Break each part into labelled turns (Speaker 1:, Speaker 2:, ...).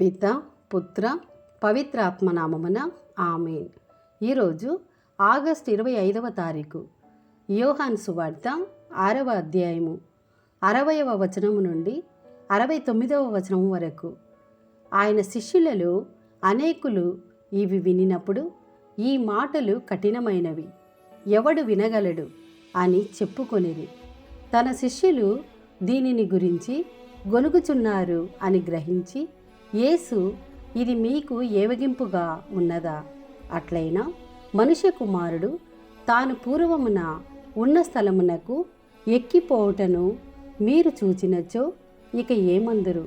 Speaker 1: పిత పుత్ర పవిత్రాత్మనామమున ఆమెన్. ఈరోజు ఆగస్ట్ ఇరవై ఐదవ తారీఖు. యోహాన్ సువార్త ఆరవ అధ్యాయము. అరవయవ వచనము నుండి అరవై తొమ్మిదవ వచనం వరకు. ఆయన శిష్యులలో అనేకులు ఇవి వినినప్పుడు ఈ మాటలు కఠినమైనవి. ఎవడు వినగలడు అని చెప్పుకొనిది తన శిష్యులు దీనిని గురించి గొనుగుచున్నారు అని గ్రహించి యేసు ఇది మీకు ఏవగింపుగా ఉన్నదా? అట్లయినా మనుష్య కుమారుడు తాను పూర్వమున ఉన్న స్థలమునకు ఎక్కిపోవుటను మీరు చూచినచో ఇక ఏమందరు?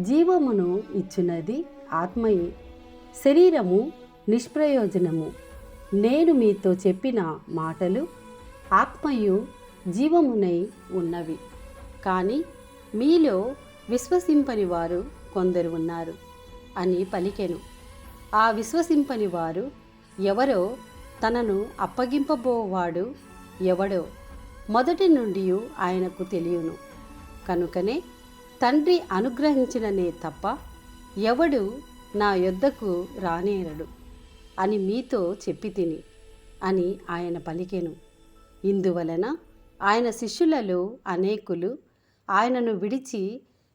Speaker 1: జీవమును ఇచ్చున్నది ఆత్మయే. శరీరము నిష్ప్రయోజనము. నేను మీతో చెప్పిన మాటలు ఆత్మయు జీవమునై ఉన్నవి. కానీ మీలో విశ్వసింపని వారు కొందరు ఉన్నారు అని పలికెను. ఆ విశ్వసింపని వారు ఎవరో తనను అప్పగింపబోవాడు ఎవడో మొదటి నుండి ఆయనకు తెలియను. కనుకనే తండ్రి అనుగ్రహించిననే తప్ప ఎవడు నా యొద్దకు రానేరడు అని మీతో చెప్పి తిని అని ఆయన పలికెను. ఇందువలన ఆయన శిష్యులలో అనేకులు ఆయనను విడిచి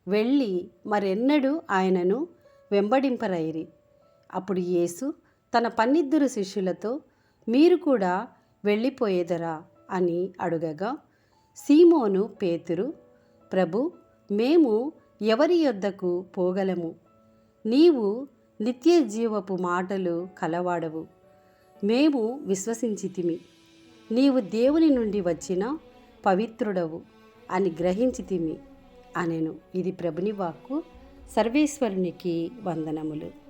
Speaker 1: వెళ్ళి మరెన్నడూ ఆయనను వెంబడింపరైరి అప్పుడు యేసు తన పన్నిద్దరు శిష్యులతో మీరు కూడా వెళ్ళిపోయేదరా? అని అడుగగా సీమోను పేతురు ప్రభు మేము ఎవరి యొద్దకు పోగలము? నీవు నిత్య జీవపు మాటలు కలవాడవు. మేము విశ్వసించితిమి. నీవు దేవుని నుండి వచ్చిన పవిత్రుడవు అని గ్రహించితిమి. అనెను. ఇది ప్రభుని వాక్కు సర్వేశ్వరునికి వందనములు.